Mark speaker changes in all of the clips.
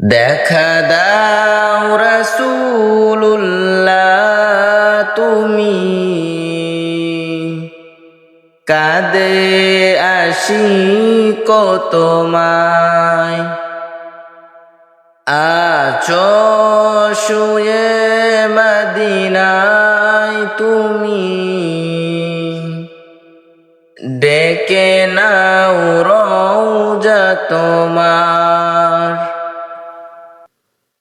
Speaker 1: দেখা দাও রসুল্লাহ তুমি। কাদে আসি কতমায় আছো শুয়ে মদিনায় তুমি। ডেকে নাও রৌজা তোমার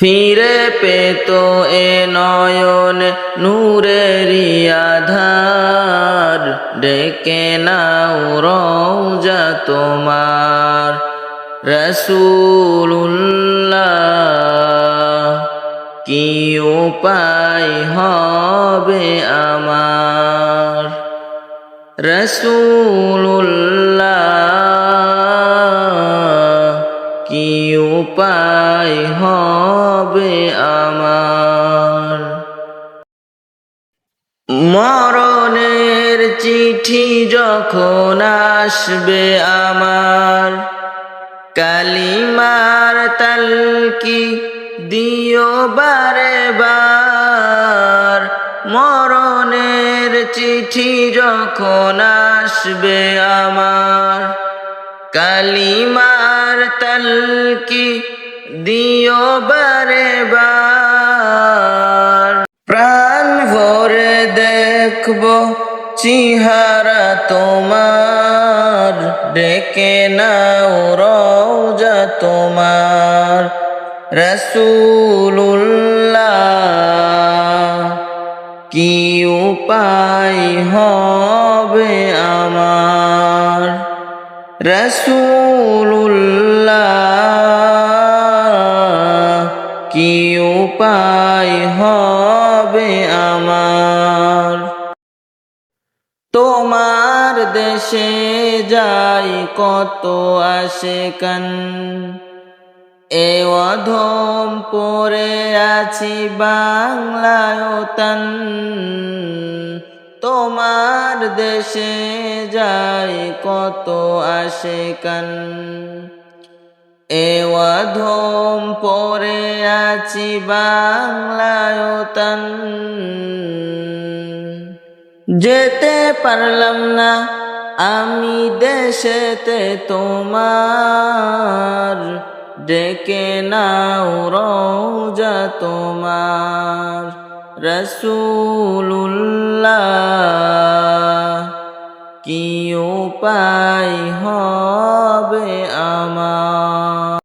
Speaker 1: ফিরে পেত এ নয়ন নূরেরি আধার। ডেকে নাও রৌজা তোমার। রসুল্লাহ কি উপায় হবে আমার? রসুল্লাহ উপায় হবে আমার। মরণের চিঠি যখন আসবে আমার, কালিমার তালকি দিও বারে বার। মরণের চিঠি যখন আসবে আমার কালিমার তালকি দিও বারে বার প্রাণ ভরে দেখব চিহারা তোমার। ডেকে নাও রওজা তোমার। রসুল্লাহ কি উপায় হবে আমার? রসুল্লাহ উপায় হবে আমার। তোমার দেশে যাই কত আসে কান এ অধম পরে আছি বাংলায় বাংলায়তন তোমার দেশে যাই কত আসে কান এ অধম পরে আছি বাংলায়তন যেতে পারলাম না আমি দেশেতে তোমার। ডেকে নাও রওজা তোমার। রসুল্লাহ কি উপায় হবে আমার?